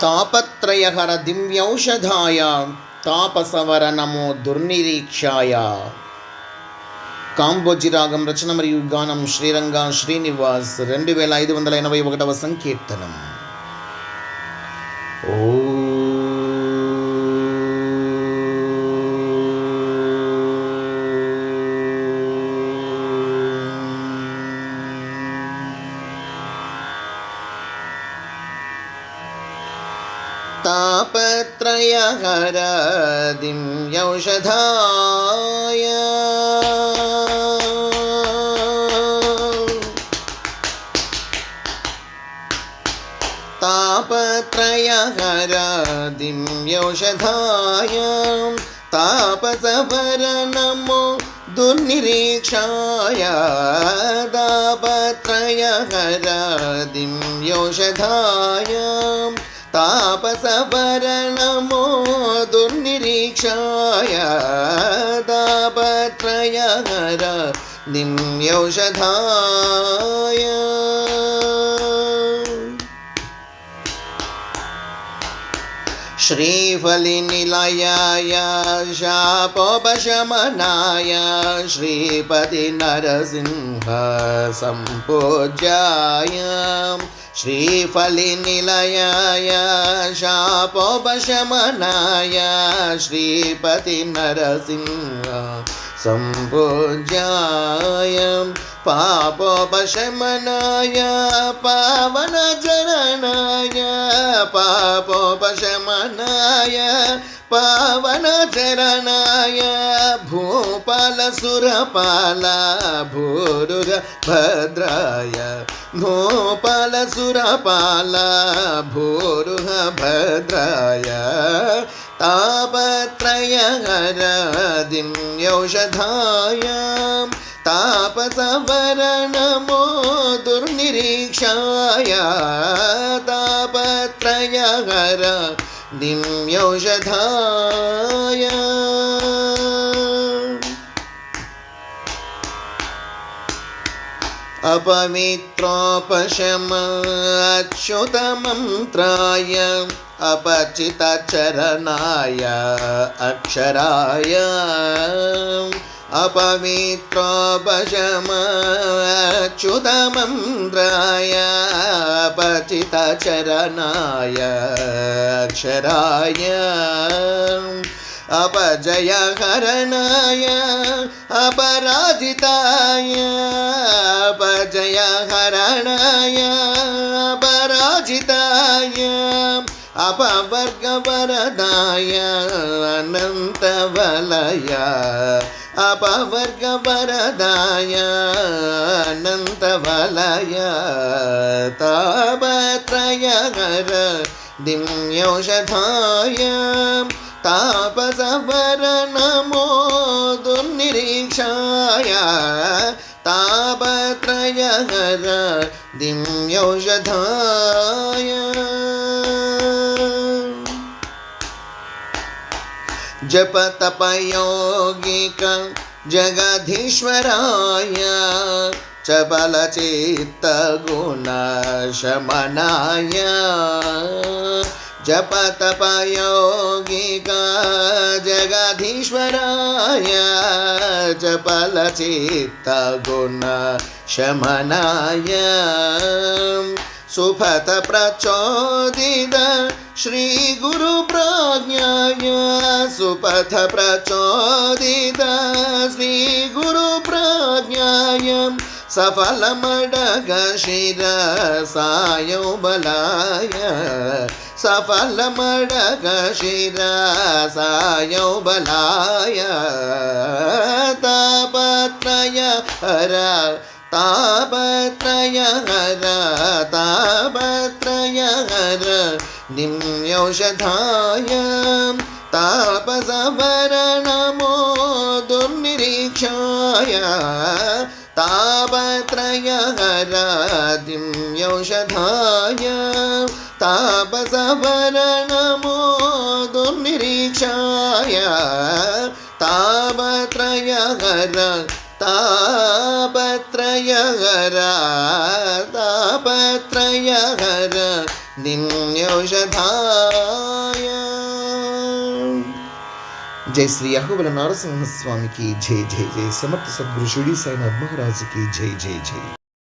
తాపత్రయహర దివ్యౌషధాయ తాపసవర నమో దుర్నిరీక్షాయ కాంబోజిరాగం రచన మరియు గానం శ్రీరంగ శ్రీనివాస్ రెండు వేల ఐదు వందల ఎనభై ఒకటవ సంకీర్తనం ఓ तापत्रयहर दिव्यौषधाय तापत्रयहर दिव्यौषधाय तापसवर नमो दुर्निरीक्षाय तापत्रयहर दिव्यौषधाय तापसवर नमो दुर्निरीक्षाय तापत्रयहर दिव्यौषधाय श्रीफलिनिलयाय शापोपशमनाय श्रीपतिनरसिंह सम्पूज्याय श्रीफलिनिलयाय शापोपशमनाय श्रीपतिनरसिंह सम्पूज्याय पापोपशमनाय पावनचरणाय पापोपशमनाय पावनचरणाय भूपालसुरपाला भूरुग भद्राय। भूपालसुरपाला भूरुह भद्राय। तापत्रयहर दिव्यौषधाय तापसवर नमो दुर्निरीक्षाय तापत्रयहर दिव्यौषधाय अपवित्रोपशमच्युतमन्त्राय अपचितचरणाय अक्षराय अपवित्रोपशमच्युतमन्त्राय अपचितचरणाय अक्षराय अपजयहरणाय अपराजिताय अपजयहरणाय अपराजिताय अपवर्गवरदाय अनन्तवलय अपवर्गवरदाय अनन्तवलय तापत्रयहर दिव्यौषधाय तापसवर नमो दुर्निरीक्षाय तापत्रयहर दिव्यौषधाय जपतपयोगिक जगधीश्वराय चबलचित्तगुणशमनाय जपतपयोगिक जगधीश्वराय जपलचित्तगुणशमनाय सुफत प्रचोदित श्री गुरु श्रीगुरुप्राज्ञाय सुपथ प्रचोदित श्रीगुरुप्राज्ञाय सफलमडगशिरसायो बलाय सफलमडगशिरसायो बलाय तापत्रय हर तापत्रयहर तापत्रयहर दिव्यौषधाय तापसवर താപസഭരണമോ ദുർനിരീക്ഷായ താപത്രയഹരാതിം യൗഷധായ താപസഭരണമോ ദുർനിരീക്ഷായ താപത്രയഹര താപത്രയഹര താപത്രയഹര നിം జై శ్రీ అహోబల నరసింహస్వామికి జై జై జై సమర్థ సద్గురు షిడి సాయినాథ్ మహారాజుకి జై జై జై